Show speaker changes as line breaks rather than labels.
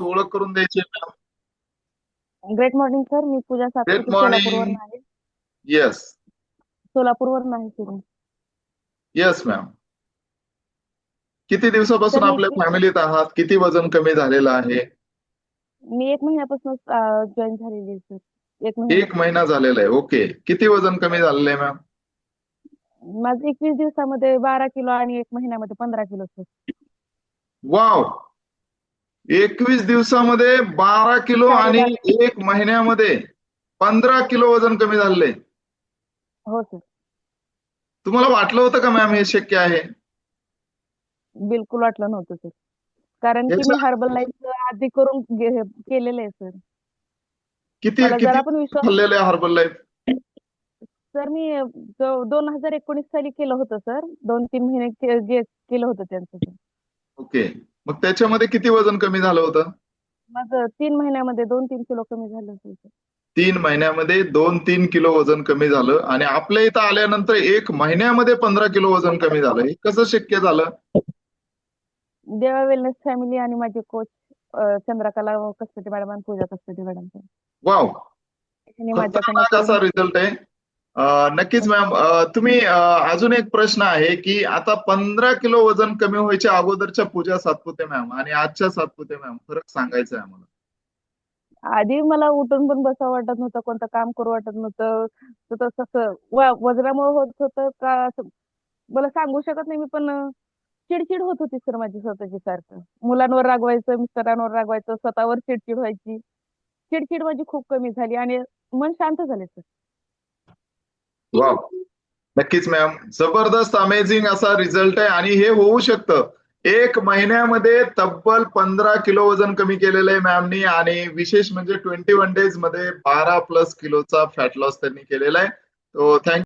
ओळख करून द्यायची मॅम
ग्रेट मॉर्निंग सर मी पूजा सातपुते
morning.
सोलापूरवरून आहे
येस
सोलापूरवरून आहे सर मी.
येस मॅम किती दिवसापासून
तर मी-
आपल्या फॅमिलीत आहात? किती वजन कमी झालेलं आहे?
मी एक महिन्यापासून जॉईन झालेली आहे सर एक महिना.
एक महिना झालेला आहे. ओके किती वजन कमी झालेलं आहे मॅम
माझं एकवीस दिवसामध्ये बारा किलो आणि एक महिन्यामध्ये पंधरा किलो सर
वाव एकवीस दिवसामध्ये बारा किलो आणि एक महिन्यामध्ये पंधरा किलो वजन कमी आहे
हो सर.
तुम्हाला वाटलं होतं का मॅम हे शक्य आहे?
बिलकुल वाटलं नव्हतं सर. कारण की मी हर्बल लाईफ आधी करून केलेलं आहे सर.
किती
जरा पण विश्वास
खाल्लेलं आहे हर्बल लाईफ
सर मी दोन हजार एकोणीस साली केलं होतं सर. दोन तीन महिने केलं होतं त्यांचं
ओके. मग त्याच्यामध्ये किती वजन कमी झालं होतं?
माझं तीन महिन्यामध्ये दोन तीन किलो कमी झालं होतं
तीन महिन्यामध्ये दोन तीन किलो वजन कमी झालं आणि आपल्या इथं आल्यानंतर एक महिन्यामध्ये पंधरा किलो वजन कमी झालं. हे कसं शक्य झालं?
देवा वेलनेस फॅमिली आणि माझे कोच चंद्रकला कसपती मॅडम आणि पूजा कसपती मॅडम
वाव
त्यांनी
खतरनाक असा रिझल्ट आहे. नक्कीच मॅम तुम्ही अजून एक प्रश्न आहे की आता पंधरा किलो वजन कमी व्हायच्या अगोदरच्या पूजा सातपुते मॅम आणि आजच्या सातपुते मॅम फरक सांगायचा आहे आम्हाला.
आधी मला उठून पण बसावं वाटत नव्हतं कोणतं काम करू वाटत नव्हतं. तर तसं वजनामुळे होत होतं का असं मला सांगू शकत नाही मी पण चिडचिड होत होती सर माझी स्वतःची सारखं. मुलांवर रागवायचं मिस्टरांवर रागवायचं स्वतःवर चिडचिड व्हायची. चिडचिड माझी खूप कमी झाली आणि मन शांत झाले सर
वा नक्कीच मॅम जबरदस्त अमेझिंग असा रिझल्ट आहे आणि हे होऊ शकतं. एक महिन्यामध्ये तब्बल पंधरा किलो वजन कमी केलेलं आहे मॅमनी आणि विशेष म्हणजे ट्वेंटी वन डेजमध्ये बारा प्लस किलोचा फॅट लॉस त्यांनी केलेला आहे. तो थँक